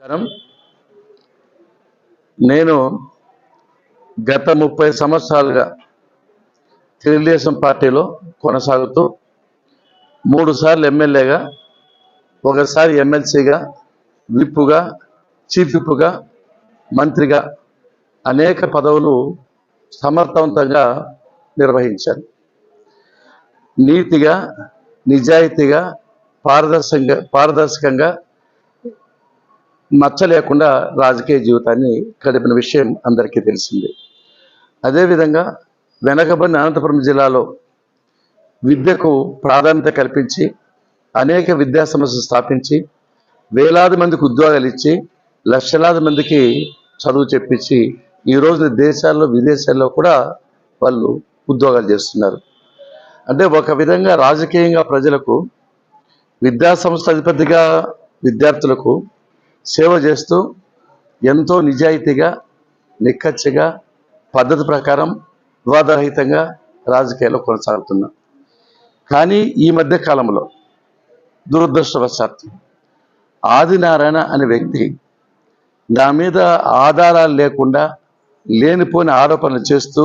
నమస్కారం. నేను గత ముప్పై సంవత్సరాలుగా తెలుగుదేశం పార్టీలో కొనసాగుతూ మూడు సార్లు ఎమ్మెల్యేగా ఒకసారి ఎమ్మెల్సీగా విప్పుగా చీఫ్ విప్పుగా మంత్రిగా అనేక పదవులు సమర్థవంతంగా నిర్వహించాను. నీతిగా నిజాయితీగా పారదర్శకంగా పారదర్శకంగా మచ్చ లేకుండా రాజకీయ జీవితాన్ని గడిపిన విషయం అందరికీ తెలిసిందే. అదేవిధంగా వెనకబడిన అనంతపురం జిల్లాలో విద్యకు ప్రాధాన్యత కల్పించి అనేక విద్యా సంస్థలు స్థాపించి వేలాది మందికి ఉద్యోగాలు ఇచ్చి లక్షలాది మందికి చదువు చెప్పించి ఈ రోజు దేశాల్లో విదేశాల్లో కూడా వాళ్ళు ఉద్యోగాలు చేస్తున్నారు. అంటే ఒక విధంగా రాజకీయంగా ప్రజలకు విద్యా సంస్థ అధిపతిగా విద్యార్థులకు సేవ చేస్తూ ఎంతో నిజాయితీగా నిక్కచ్చిగా పద్ధతి ప్రకారం వివాదరహితంగా రాజకీయాల్లో కొనసాగుతున్నా. కానీ ఈ మధ్య కాలంలో దురదృష్టవశాత్తు ఆదినారాయణ అనే వ్యక్తి నా మీద ఆధారాలు లేకుండా లేనిపోని ఆరోపణలు చేస్తూ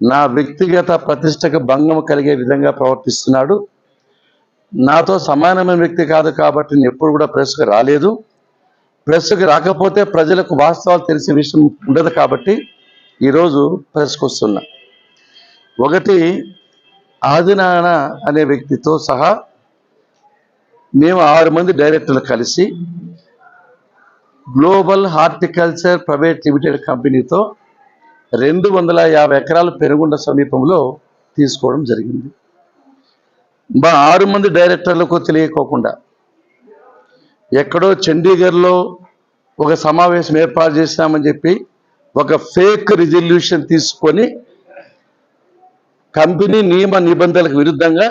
నా వ్యక్తిగత ప్రతిష్టకు భంగం కలిగే విధంగా ప్రవర్తిస్తున్నాడు. నాతో సమానమైన వ్యక్తి కాదు కాబట్టి నేను ఎప్పుడు కూడా ప్రెస్కు రాలేదు. ప్రెస్కి రాకపోతే ప్రజలకు వాస్తవాలు తెలిసే విషయం ఉండదు కాబట్టి ఈరోజు ప్రెస్కి వస్తున్నా. ఒకటి ఆదినారాయణ అనే వ్యక్తితో సహా మేము ఆరు మంది డైరెక్టర్లు కలిసి గ్లోబల్ హార్టికల్చర్ ప్రైవేట్ లిమిటెడ్ కంపెనీతో రెండు వందల యాభై ఎకరాల పెరుగుండ సమీపంలో తీసుకోవడం జరిగింది. మా ఆరు మంది డైరెక్టర్లకు తెలియకోకుండా ఎక్కడో చండీగఢ్లో ఒక సమావేశం ఏర్పాటు చేసినామని చెప్పి ఒక ఫేక్ రిజల్యూషన్ తీసుకొని కంపెనీ నియమ నిబంధనలకు విరుద్ధంగా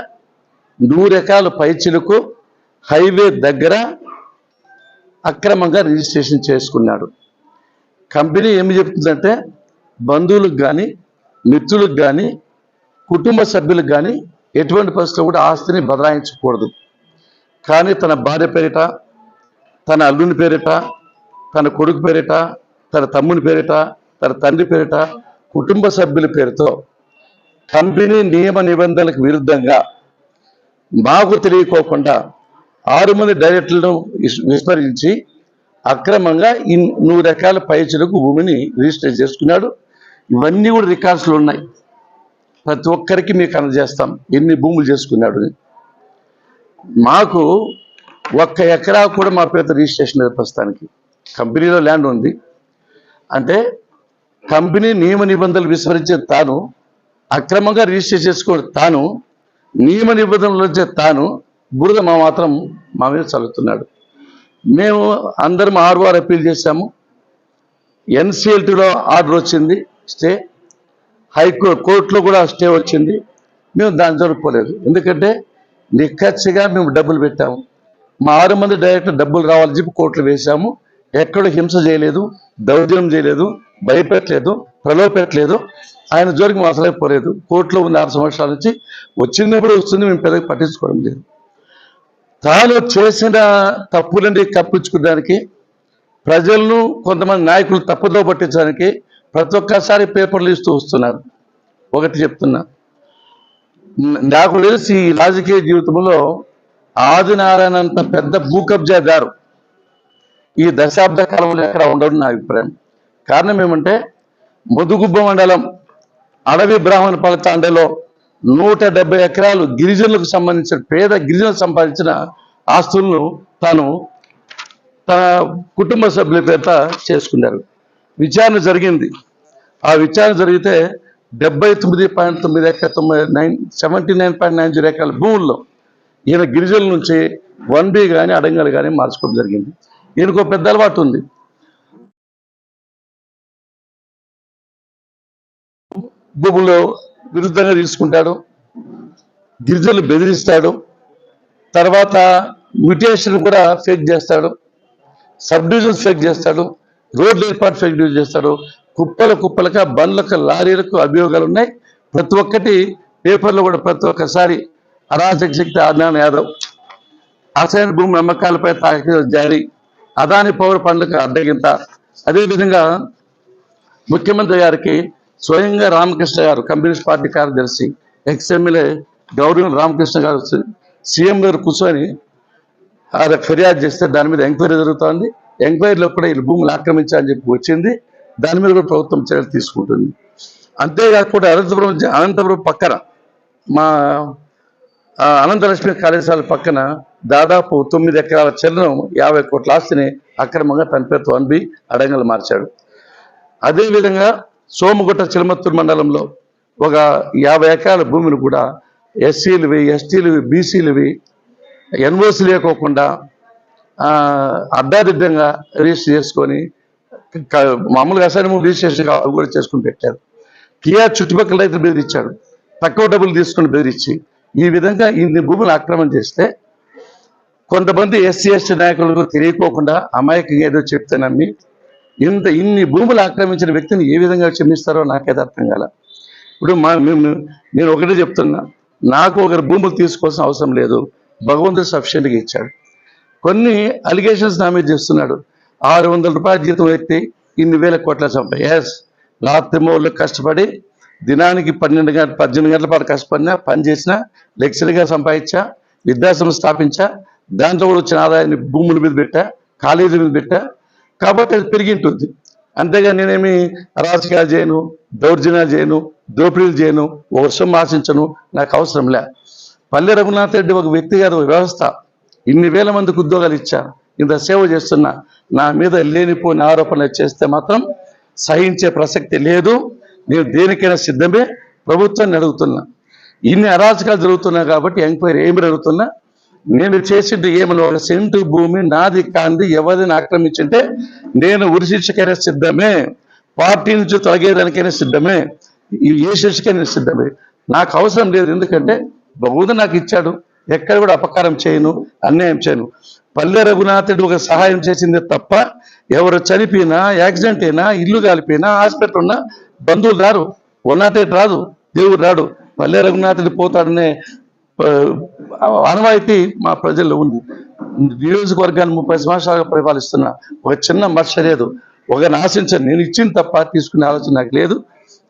నూరెకరాల పైచిలకు హైవే దగ్గర అక్రమంగా రిజిస్ట్రేషన్ చేసుకున్నాడు. కంపెనీ ఏమి చెప్తుందంటే బంధువులకు కానీ మిత్రులకు కానీ కుటుంబ సభ్యులకు కానీ ఎటువంటి పరిస్థితుల్లో కూడా ఆస్తిని బదలాయించకూడదు. కానీ తన భార్య పేరిట తన అల్లుని పేరిట తన కొడుకు పేరిట తన తమ్ముని పేరిట తన తండ్రి పేరిట కుటుంబ సభ్యుల పేరుతో కంపెనీ నియమ నిబంధనలకు విరుద్ధంగా మాకు తెలియకోకుండా ఆరు మంది డైరెక్టర్లను విస్- విస్మరించి అక్రమంగా ఇన్ నూరు రకాల పైచులకు భూమిని రిజిస్టర్ చేసుకున్నాడు. ఇవన్నీ కూడా రికార్డ్స్లు ఉన్నాయి. ప్రతి ఒక్కరికి మీకు అందజేస్తాం ఎన్ని భూములు చేసుకున్నాడు మాకు ఒక్క ఎకరా కూడా మా పేరుతో రిజిస్ట్రేషన్ లేదు ప్రస్తుతానికి కంపెనీలో ల్యాండ్ ఉంది. అంటే కంపెనీ నియమ నిబంధనలు విస్మరించే తాను అక్రమంగా రిజిస్టర్ చేసుకోవడం తాను నియమ నిబంధనలు వచ్చే తాను బురద మా మాత్రం మా మీద చల్లుతున్నాడు. మేము అందరం ఆర్వార్ అప్పీల్ చేశాము. ఎన్సిఎల్టీలో ఆర్డర్ వచ్చింది స్టే హైకోర్టు కోర్టులో కూడా స్టే వచ్చింది. మేము దాని జరుపుకోలేదు ఎందుకంటే నిక్కచ్చిగా మేము డబ్బులు పెట్టాము. మా ఆరు మంది డైరెక్టర్ డబ్బులు రావాలని చెప్పి కోట్లు వేశాము. ఎక్కడ హింస చేయలేదు దౌర్జన్యం చేయలేదు భయపెట్టలేదు ప్రలోభపెట్టలేదు. ఆయన జోరికి మా అసలే పోలేదు. కోర్టులో ఉన్న ఆరు సంవత్సరాల నుంచి. వచ్చినప్పుడు వస్తుంది మేము పెద్దగా పట్టించుకోవడం లేదు. తాను చేసిన తప్పులండి కప్పించుకోవడానికి ప్రజలను కొంతమంది నాయకులు తప్పుదో పట్టించడానికి ప్రతి ఒక్కసారి పేపర్లు ఇస్తూ వస్తున్నారు. ఒకటి చెప్తున్నా. నాకు తెలిసి ఈ రాజకీయ జీవితంలో ఆదినారాయణ అంత పెద్ద భూ కబ్జాదారు ఈ దశాబ్ద కాలంలో ఎక్కడ ఉండడం నా అభిప్రాయం. కారణం ఏమంటే ముదుగుబ్బ మండలం అడవి బ్రాహ్మణ పలతాండలో నూట డెబ్బై ఎకరాలు గిరిజనులకు సంబంధించిన పేద గిరిజనులకు సంపాదించిన ఆస్తులను తాను తన కుటుంబ సభ్యుల పేరిట చేసుకున్నారు. విచారణ జరిగింది. ఆ విచారణ జరిగితే డెబ్బై తొమ్మిది పాయింట్ తొమ్మిది ఎకర తొమ్మిది nine seventy nine point nine zero ఎకరాల భూముల్లో ఈయన గిరిజనుల నుంచి వన్ బి కానీ అడంగల్ కానీ మార్చుకోవడం జరిగింది. ఈయనకు ఒక పెద్ద అలవాటు ఉంది. భూములు విరుద్ధంగా తీసుకుంటాడు గిరిజనులు బెదిరిస్తాడు తర్వాత మ్యూటేషన్ కూడా ఫేక్ చేస్తాడు సబ్ డివిజన్స్ ఫేక్ చేస్తాడు రోడ్లు ఏర్పాటు ఫేక్ డివిజన్ చేస్తాడు కుప్పల కుప్పలక బండ్లకు లారీలకు అభియోగాలు ఉన్నాయి. ప్రతి ఒక్కటి పేపర్లో కూడా ప్రతి ఒక్కసారి అరాచక శక్తి ఆజ్ఞాన యాదవ్. అసైన్ భూమి అమ్మకాలపై తాకి జారీ. అదాని పౌర పండుగ అడ్డగింత. అదేవిధంగా ముఖ్యమంత్రి గారికి స్వయంగా రామకృష్ణ గారు కమ్యూనిస్ట్ పార్టీ కార్యదర్శి ఎక్స్ఎమ్మెల్యే గౌరవం రామకృష్ణ గారు సీఎం గారు కూర్చొని ఆయన ఫిర్యాదు చేస్తే దాని మీద ఎంక్వైరీ జరుగుతోంది. ఎంక్వైరీలో కూడా వీళ్ళు భూములు ఆక్రమించాలని చెప్పి వచ్చింది. దాని మీద కూడా ప్రభుత్వం చర్యలు తీసుకుంటుంది. అంతేకాకుండా అనంతపురం అనంతపురం పక్కన మా అనంతలక్ష్మి కళాశాల పక్కన దాదాపు తొమ్మిది ఎకరాల చెల్లను యాభై కోట్ల ఆస్తిని అక్రమంగా తన పేరుతో అన్బి అడంగలు మార్చాడు. అదేవిధంగా సోమగుట్ట చిలమత్తూరు మండలంలో ఒక యాభై ఎకరాల భూమిని కూడా ఎస్సీలువి ఎస్టీలువి బీసీలువి ఎన్ఓసి లేకోకుండా ఆ, అడ్డాదిడ్డంగా రిజిస్టర్ చేసుకొని మామూలుగా అసైన్ రిజిస్ట్రేషన్ అవి కూడా చేసుకుని పెట్టారు. కియా చుట్టుపక్కల రైతులు బెదిరించాడు తక్కువ డబ్బులు తీసుకుని బెదిరించి ఈ విధంగా ఇన్ని భూములు ఆక్రమణ చేస్తే కొంతమంది ఎస్సీ ఎస్టీ నాయకులకు తెలియకోకుండా అమాయకంగా ఏదో చెప్తే నమ్మి ఇంత ఇన్ని భూములు ఆక్రమించిన వ్యక్తిని ఏ విధంగా క్షమిస్తారో నాకైతే అర్థం కాల. ఇప్పుడు మా మేము నేను ఒకటే చెప్తున్నా నాకు ఒకరి భూములు తీసుకోవాల్సిన అవసరం లేదు భగవంతుడు సఫిషియెంట్గా ఇచ్చాడు. కొన్ని అలిగేషన్స్ నా మీద చేస్తున్నాడు. ఆరు వందల రూపాయల జీతం ఎత్తి ఇన్ని వేల కోట్ల సంపాయి ఎస్ రాత్రి మూడు కష్టపడి దినానికి పన్నెండు గంటల పద్దెనిమిది గంటల పాటు కష్టపడినా పని చేసినా లెక్చర్గా సంపాదించా విద్యాసంస్థ స్థాపించా దాంతో కూడా వచ్చిన ఆదాయాన్ని భూముల మీద పెట్టా కాలేజీ మీద పెట్టా. కాబట్టి అది పెరిగింటుంది. అంతేగా నేనేమి అరాచకాలు చేయను దౌర్జన్యాలు చేయను దోపిడీలు చేయను ఒక వర్షం ఆశించను నాకు అవసరం లే. పల్లె రఘునాథ్ రెడ్డి ఒక వ్యక్తి ఒక వ్యవస్థ. ఇన్ని వేల మందికి ఉద్యోగాలు ఇచ్చా ఇంత సేవ చేస్తున్నా నా మీద లేనిపోని ఆరోపణలు చేస్తే మాత్రం సహించే ప్రసక్తి లేదు. నేను దేనికైనా సిద్ధమే? ప్రభుత్వాన్ని అడుగుతున్నా. ఇన్ని అరాచకాలు జరుగుతున్నాయి కాబట్టి ఎంక్వైరీ ఏమి అడుగుతున్నా నేను చేసింది ఏమని ఒక సెంటు భూమి నాది కాంది ఎవరిని ఆక్రమించింటే నేను ఉరి శిక్షకైనా సిద్ధమే? పార్టీ నుంచి తొలగేదానికైనా సిద్ధమే? ఏ శిక్షకైనా సిద్ధమే? నాకు అవసరం లేదు. ఎందుకంటే బహుద నాకు ఇచ్చాడు. ఎక్కడ కూడా అపకారం చేయను అన్యాయం చేయను. పల్లె రఘునాథుడు ఒక సహాయం చేసింది తప్ప ఎవరు చనిపోయినా యాక్సిడెంట్ అయినా ఇల్లు కాలిపోయినా హాస్పిటల్ ఉన్నా బంధువులు రారు. ఉన్నట్టేటి రాదు దేవుడు రాడు. పల్లె రఘునాథుడు పోతాడనే ఆ, ఆనవాయితీ మా ప్రజల్లో ఉంది. నియోజకవర్గాన్ని ముప్పై సంవత్సరాలుగా పరిపాలిస్తున్నా ఒక చిన్న మర్ష లేదు. ఒక ఆశించను. నేను ఇచ్చిన తప్ప తీసుకునే ఆలోచన నాకు లేదు.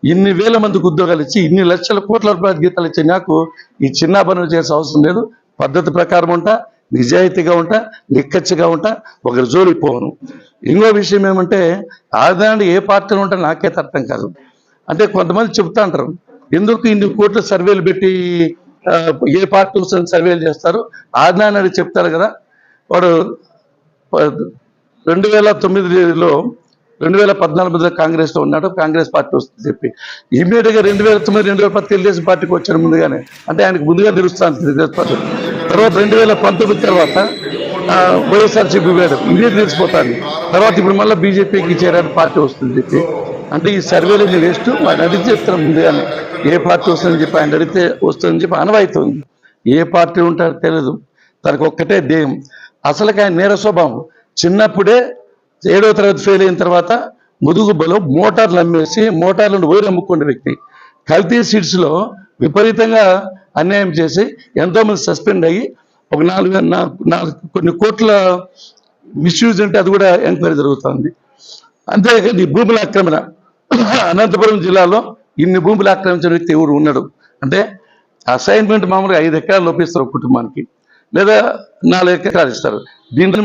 ఇన్ని వేల మందికి ఉద్యోగాలు ఇచ్చి ఇన్ని లక్షల కోట్ల రూపాయల గీతాలు ఇచ్చే నాకు ఈ చిన్న పనులు చేసే అవసరం లేదు. పద్ధతి ప్రకారం ఉంటా. నిజాయితీగా ఉంటా నిక్కచ్చిగా ఉంటా ఒకరి జోలికి పోను. ఇంకో విషయం ఏమంటే ఆదాన్ని ఏ పార్టీలో ఉంటా నాకైతే అర్థం కాదు. అంటే కొంతమంది చెప్తా అంటారు ఎందుకు ఇన్ని కోట్ల సర్వేలు పెట్టి ఏ పార్టీ సర్వేలు చేస్తారు? ఆదాన్ని అని చెప్తారు కదా. వాడు రెండు వేల తొమ్మిదిలో రెండు వేల పద్నాలుగులో కాంగ్రెస్లో ఉన్నాడు కాంగ్రెస్ పార్టీ వస్తుంది చెప్పి. ఇమీడియట్గా రెండు వేల తొమ్మిది రెండు వేల పది తెలుగుదేశం పార్టీకి వచ్చాడు ముందుగానే. అంటే ఆయనకు ముందుగా తెలుస్తాను తెలుగుదేశం పార్టీ తర్వాత రెండు వేల పంతొమ్మిది తర్వాత వైఎస్ఆర్సీపీ వేయడం ఇదే తెలిసిపోతాను తర్వాత ఇప్పుడు మళ్ళీ బీజేపీకి చేరాడు పార్టీ వస్తుంది చెప్పి. అంటే ఈ సర్వేలు వేస్ట్ ఆయన అడిగితే చెప్తారు అని. ఏ పార్టీ వస్తుందని చెప్పి ఆయన అడిగితే వస్తుందని చెప్పి అనవాయితీ ఉంది. ఏ పార్టీ ఉంటారో తెలియదు తనకు ఒక్కటే ధ్యేయం. అసలుకి ఆయన నేర స్వభావం. చిన్నప్పుడే ఏడవ తరగతి ఫెయిల్ అయిన తర్వాత ముదుగుబ్బలో మోటార్లు అమ్మేసి మోటార్లను వైరు అమ్ముకునే వ్యక్తి. కల్తీ సీట్స్లో విపరీతంగా అన్యాయం చేసి ఎంతోమంది సస్పెండ్ అయ్యి ఒక నాలుగు నాలుగు కొన్ని కోట్ల మిస్యూజ్ అంటే అది కూడా ఎంక్వైరీ జరుగుతుంది. అంతేకాదు ఈ భూముల ఆక్రమణ అనంతపురం జిల్లాలో ఇన్ని భూములు ఆక్రమించిన వ్యక్తి ఎవరు ఉన్నాడు అంటే అసైన్మెంట్ మామూలుగా ఐదు ఎకరాలు లోపిస్తారు ఒక కుటుంబానికి. లేదా నాలుగు ఎకరాలు ఇస్తారు. దీంట్లో